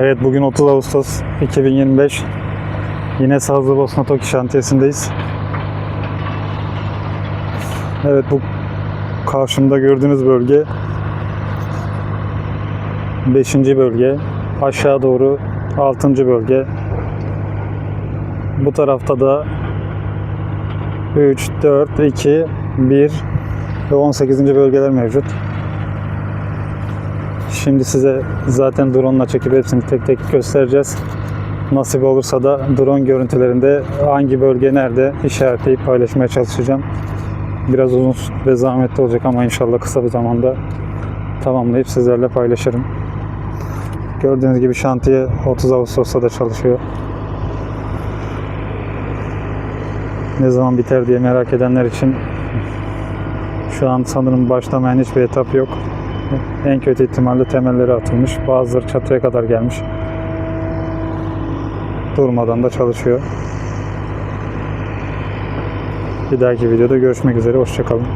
Evet bugün 30 Ağustos 2025. Yine Sazlı Bosna Toki şantiyesindeyiz. Evet bu karşımda gördüğünüz bölge 5. bölge. Aşağı doğru 6. bölge. Bu tarafta da 3, 4, 2, 1 ve 18. bölgeler mevcut. Şimdi size zaten drone ile çekip hepsini tek tek göstereceğiz. Nasip olursa da drone görüntülerinde hangi bölge nerede işaretleyip paylaşmaya çalışacağım. Biraz uzun ve zahmetli olacak ama inşallah kısa bir zamanda tamamlayıp sizlerle paylaşırım. Gördüğünüz gibi şantiye 30 Ağustos'ta da çalışıyor. Ne zaman biter diye merak edenler için şu an sanırım başlamayan hiçbir etap yok. En kötü ihtimalle temelleri atılmış. Bazıları çatıya kadar gelmiş. Durmadan da çalışıyor. Bir dahaki videoda görüşmek üzere. Hoşçakalın.